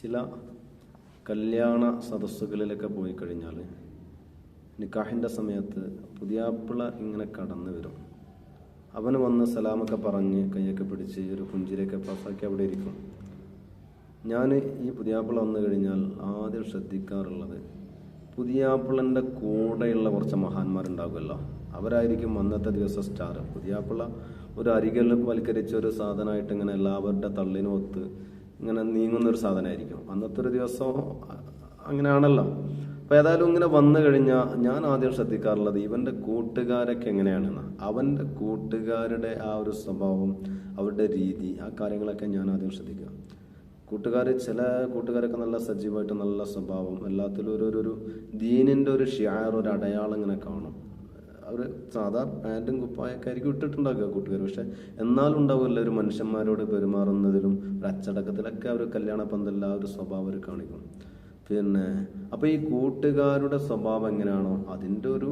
ചില കല്യാണ സദസ്സുകളിലൊക്കെ പോയി കഴിഞ്ഞാൽ നിക്കാഹിന്റെ സമയത്ത് പുതിയാപ്പിള ഇങ്ങനെ കടന്നു വരും. അവന് വന്ന് സലാമൊക്കെ പറഞ്ഞ് കൈയൊക്കെ പിടിച്ച് ഒരു പുഞ്ചിരിയൊക്കെ പാസ്സാക്കി അവിടെ ഇരിക്കും. ഞാൻ ഈ പുതിയാപ്പിള വന്നു കഴിഞ്ഞാൽ ആദ്യം ശ്രദ്ധിക്കാറുള്ളത് പുതിയാപ്പിളന്റെ കൂടെയുള്ള കുറച്ച് മഹാന്മാരുണ്ടാകുമല്ലോ. അവരായിരിക്കും അന്നത്തെ ദിവസം സ്റ്റാർ. പുതിയാപ്പിള ഒരു അരികിൽ വൽക്കരിച്ച ഒരു സാധനമായിട്ട് ഇങ്ങനെ എല്ലാവരുടെ തള്ളിനും ഒത്ത് ഇങ്ങനെ നീങ്ങുന്ന ഒരു സാധനമായിരിക്കും. അന്നത്തെ ഒരു ദിവസം അങ്ങനെയാണല്ലോ. അപ്പോൾ ഏതായാലും ഇങ്ങനെ വന്നു കഴിഞ്ഞാൽ ഞാൻ ആദ്യം ശ്രദ്ധിക്കാറുള്ളത് ഇവന്റെ കൂട്ടുകാരൊക്കെ എങ്ങനെയാണെന്ന്. അവന്റെ കൂട്ടുകാരുടെ ആ ഒരു സ്വഭാവം അവരുടെ രീതി ആ കാര്യങ്ങളൊക്കെ ഞാൻ ആദ്യം ശ്രദ്ധിക്കുക. കൂട്ടുകാർ ചില കൂട്ടുകാരൊക്കെ നല്ല സജീവമായിട്ട് നല്ല സ്വഭാവം എല്ലാത്തിലും ഒരു ഒരു- ദീനിന്റെ ഒരു ഷിയാർ ഒരു അടയാളം ഇങ്ങനെ കാണും. അവർ സാധാ പാന്റും കുപ്പായൊക്കെ ഇട്ടിട്ടുണ്ടാക്കുക കൂട്ടുകാർ. പക്ഷെ എന്നാലും ഉണ്ടാവുമല്ലോ ഒരു മനുഷ്യന്മാരോട് പെരുമാറുന്നതിലും ഒരു അച്ചടക്കത്തിലൊക്കെ അവർ കല്യാണ പന്തല്ല ഒരു സ്വഭാവം അവർ കാണിക്കും. പിന്നെ അപ്പോൾ ഈ കൂട്ടുകാരുടെ സ്വഭാവം എങ്ങനെയാണോ അതിന്റെ ഒരു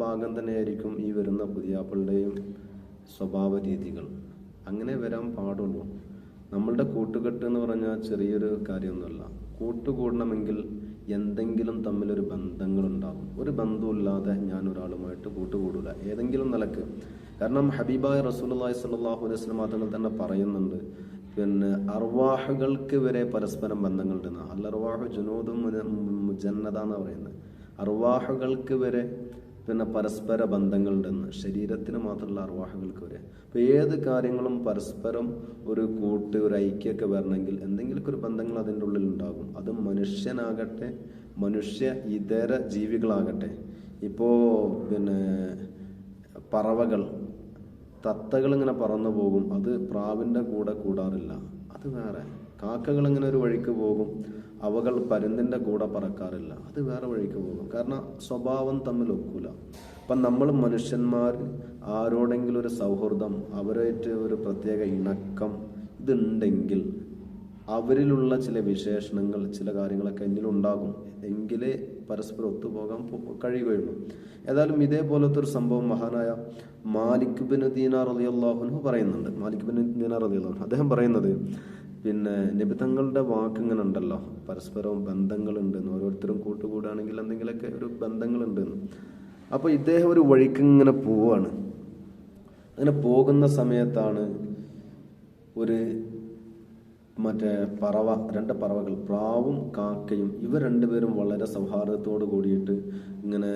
ഭാഗം തന്നെയായിരിക്കും ഈ വരുന്ന പുതിയാപ്പിളുടെയും സ്വഭാവ രീതികൾ. അങ്ങനെ വരാൻ പാടുള്ളൂ. നമ്മളുടെ കൂട്ടുകെട്ട് എന്ന് പറഞ്ഞാൽ ചെറിയൊരു കാര്യമൊന്നുമല്ല. കൂട്ടുകൂടണമെങ്കിൽ എന്തെങ്കിലും തമ്മിലൊരു ബന്ധങ്ങളുണ്ടാകും. ഒരു ബന്ധമില്ലാതെ ഞാൻ ഒരാളുമായിട്ട് കൂട്ടുകൂടില്ല ഏതെങ്കിലും നിലയ്ക്ക്. കാരണം ഹബീബായ റസൂലുള്ളാഹി സ്വല്ലല്ലാഹു അലൈഹി തങ്ങൾ തന്നെ പറയുന്നുണ്ട്. പിന്നെ അർവാഹുകൾക്ക് വരെ പരസ്പരം ബന്ധങ്ങളുണ്ടെന്ന് അർവാഹു ജുനൂദും മുജന്നത എന്ന് പറയുന്നത്. അർവാഹുകൾക്ക് വരെ പിന്നെ പരസ്പര ബന്ധങ്ങളുണ്ടെന്ന് ശരീരത്തിന് മാത്രമല്ല അർവാഹുകൾക്ക് വരെ. അപ്പോൾ ഏത് കാര്യങ്ങളും പരസ്പരം ഒരു കൂട്ട് ഒരു ഐക്യമൊക്കെ വരണമെങ്കിൽ എന്തെങ്കിലുമൊക്കെ ഒരു ബന്ധങ്ങൾ അതിന്റെ ഉള്ളിൽ ഉണ്ടാകും. അത് മനുഷ്യനാകട്ടെ മനുഷ്യ ഇതര ജീവികളാകട്ടെ. ഇപ്പോൾ പിന്നെ പറവകൾ തത്തകൾ ഇങ്ങനെ പറന്നു പോകും. അത് പ്രാവിന്റെ കൂടെ കൂടാറില്ല. അത് വേറെ. കാക്കകൾ ഇങ്ങനെ ഒരു വഴിക്ക് പോകും അവകൾ പരുന്തിന്റെ കൂടെ പറക്കാറില്ല. അത് വേറെ വഴിക്ക് പോകും. കാരണം സ്വഭാവം തമ്മിൽ ഒക്കൂല. അപ്പം നമ്മൾ മനുഷ്യന്മാർ ആരോടെങ്കിലും ഒരു സൗഹൃദം അവരായിട്ട് ഒരു പ്രത്യേക ഇണക്കം ഇതുണ്ടെങ്കിൽ അവരിലുള്ള ചില വിശേഷണങ്ങൾ ചില കാര്യങ്ങളൊക്കെ എന്നിലുണ്ടാകും. എങ്കിലേ പരസ്പരം ഒത്തുപോകാൻ കഴിയുകയുള്ളൂ. ഏതായാലും ഇതേപോലത്തെ ഒരു സംഭവം മഹാനായ മാലിക് ബിൻ ദീനാർ അലിയല്ലാഹുനു പറയുന്നുണ്ട്. മാലിക് ബിൻ ദീനാർ അലിയല്ലാഹു അദ്ദേഹം പറയുന്നത് പിന്നെ നിബിതങ്ങളുടെ വാക്ക് ഇങ്ങനെ ഉണ്ടല്ലോ. പരസ്പരം ബന്ധങ്ങളുണ്ട് ഓരോരുത്തരും കൂട്ടുകൂടുകയാണെങ്കിൽ എന്തെങ്കിലുമൊക്കെ ഒരു ബന്ധങ്ങളുണ്ട് എന്ന്. അപ്പൊ ഇദ്ദേഹം ഒരു വഴിക്ക് ഇങ്ങനെ പോവാണ്. അങ്ങനെ പോകുന്ന സമയത്താണ് ഒരു മറ്റേ പറവ രണ്ട് പറവകൾ പ്രാവും കാക്കയും ഇവർ രണ്ടുപേരും വളരെ സൗഹാർദ്ദത്തോട് കൂടിയിട്ട് ഇങ്ങനെ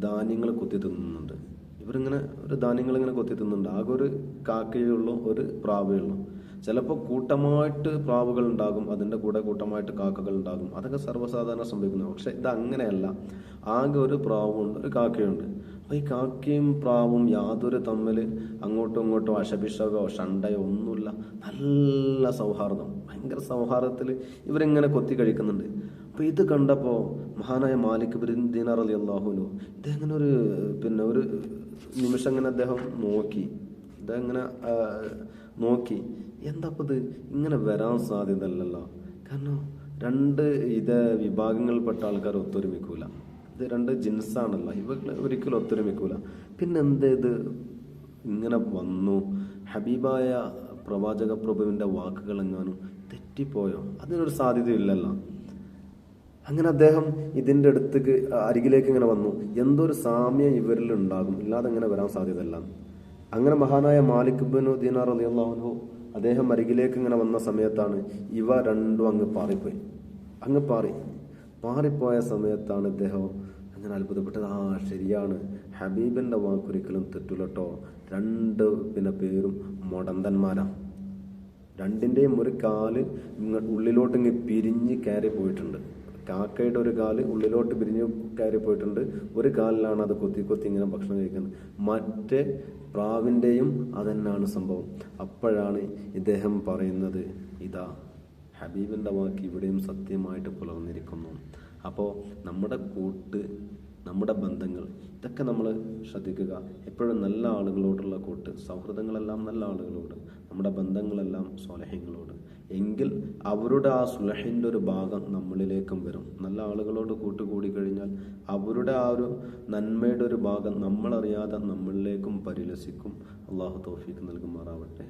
ധാന്യങ്ങൾ കൊത്തി തിന്നുന്നുണ്ട്. ഇവരിങ്ങനെ ഒരു ധാന്യങ്ങൾ ഇങ്ങനെ കൊത്തി തിന്നുന്നുണ്ട്. ആകെ ഒരു കാക്കയേ ഉള്ളൂ ഒരു പ്രാവേ ഉള്ളൂ. ചിലപ്പോൾ കൂട്ടമായിട്ട് പ്രാവുകൾ ഉണ്ടാകും അതിന്റെ കൂടെ കൂട്ടമായിട്ട് കാക്കകൾ ഉണ്ടാകും. അതൊക്കെ സർവസാധാരണ സംഭവിക്കുന്നത് പക്ഷെ ഇത് അങ്ങനെയല്ല. ആകെ ഒരു പ്രാവുണ്ട് ഒരു കാക്കയുണ്ട്. അപ്പോൾ ഈ കാക്കയും പ്രാവും യാതൊരു തമ്മിൽ അങ്ങോട്ടും ഇങ്ങോട്ടും അശഭിഷകോ ഷണ്ടയോ ഒന്നുമില്ല. നല്ല സൗഹാർദ്ദം. ഭയങ്കര സൗഹാർദ്ദത്തിൽ ഇവരിങ്ങനെ കൊത്തി കഴിക്കുന്നുണ്ട്. അപ്പോൾ ഇത് കണ്ടപ്പോൾ മഹാനായ മാലിക് ബിൻ ദീനാർ അലി അള്ളാഹുനു ഇദ്ദേഹം ഇങ്ങനെ ഒരു പിന്നെ ഒരു നിമിഷം ഇങ്ങനെ അദ്ദേഹം നോക്കി. ആ, നോക്കി. എന്താ ഇത് ഇങ്ങനെ വരാൻ സാധ്യതയല്ലല്ലോ. കാരണം രണ്ട് ഇത് വിഭാഗങ്ങളിൽപ്പെട്ട ആൾക്കാർ ഒത്തൊരുമിക്കൂല. ഇത് രണ്ട് ജിൻസാണല്ലോ ഇവ ഒരിക്കലും ഒത്തൊരുമിക്കൂല. പിന്നെ എന്താ ഇത്? ഇങ്ങനെ വന്നു. ഹബീബായ പ്രവാചക പ്രഭുവിന്റെ വാക്കുകൾ എങ്ങാനും തെറ്റിപ്പോയോ? അതിനൊരു സാധ്യതയില്ലല്ലോ. അങ്ങനെ അദ്ദേഹം ഇതിന്റെ അടുത്തേക്ക് അരികിലേക്ക് ഇങ്ങനെ വന്നു. എന്തോ ഒരു സാമ്യം ഇവരിൽ ഉണ്ടാകും ഇല്ലാതെ ഇങ്ങനെ വരാൻ സാധ്യതയല്ല. അങ്ങനെ മഹാനായ മാലിക് ബിനു ദീനാർ അലി അലിയല്ലാഹു അദ്ദേഹം അരികിലേക്ക് ഇങ്ങനെ വന്ന സമയത്താണ് ഇവ രണ്ടും അങ്ങ് പാറിപ്പോയി. അങ്ങ് പാറി. പാറിപ്പോയ സമയത്താണ് ഇദ്ദേഹം അങ്ങനെ അത്ഭുതപ്പെട്ടത്. ആ ശരിയാണ്. ഹബീബിന്റെ വാക്കൊരിക്കലും തെറ്റുലട്ടോ രണ്ട് പിന്നെ പേരും മൊടന്തന്മാരാണ് രണ്ടിന്റെയും ഒരു കാൽ ഉള്ളിലോട്ടിങ്ങ് ഉള്ളിലോട്ട് പിരിഞ്ഞ് കയറി പോയിട്ടുണ്ട് കാക്കയുടെ ഒരു കാൽ ഉള്ളിലോട്ട് പിരിഞ്ഞ് കയറി പോയിട്ടുണ്ട്. ഒരു കാലിലാണ് അത് കൊത്തി കൊത്തി ഇങ്ങനെ ഭക്ഷണം കഴിക്കുന്നത്. മറ്റേ പ്രാവിന്റെയും അതെന്നാണ് സംഭവം. അപ്പോഴാണ് ഇദ്ദേഹം പറയുന്നത് ഇതാ ഹബീബിന്റെ വാക്ക് ഇവിടെയും സത്യമായിട്ട് പുലർന്നിരിക്കുന്നു. അപ്പോൾ നമ്മുടെ കൂട്ട് നമ്മുടെ ബന്ധങ്ങൾ ഇതൊക്കെ നമ്മൾ ശ്രദ്ധിക്കുക. എപ്പോഴും നല്ല ആളുകളോടുള്ള കൂട്ട് സൗഹൃദങ്ങളെല്ലാം നല്ല ആളുകളോട് നമ്മുടെ ബന്ധങ്ങളെല്ലാം സ്വാലഹ്യങ്ങളോട് എങ്കിൽ അവരുടെ ആ സുലഹിന്റെ ഒരു ഭാഗം നമ്മളിലേക്കും വരും. നല്ല ആളുകളോട് കൂട്ടുകൂടി കഴിഞ്ഞാൽ അവരുടെ ആ ഒരു നന്മയുടെ ഒരു ഭാഗം നമ്മളറിയാതെ നമ്മളിലേക്കും പരിലസിക്കും. അള്ളാഹു തോഫീക്ക് നൽകുമാറാവട്ടെ.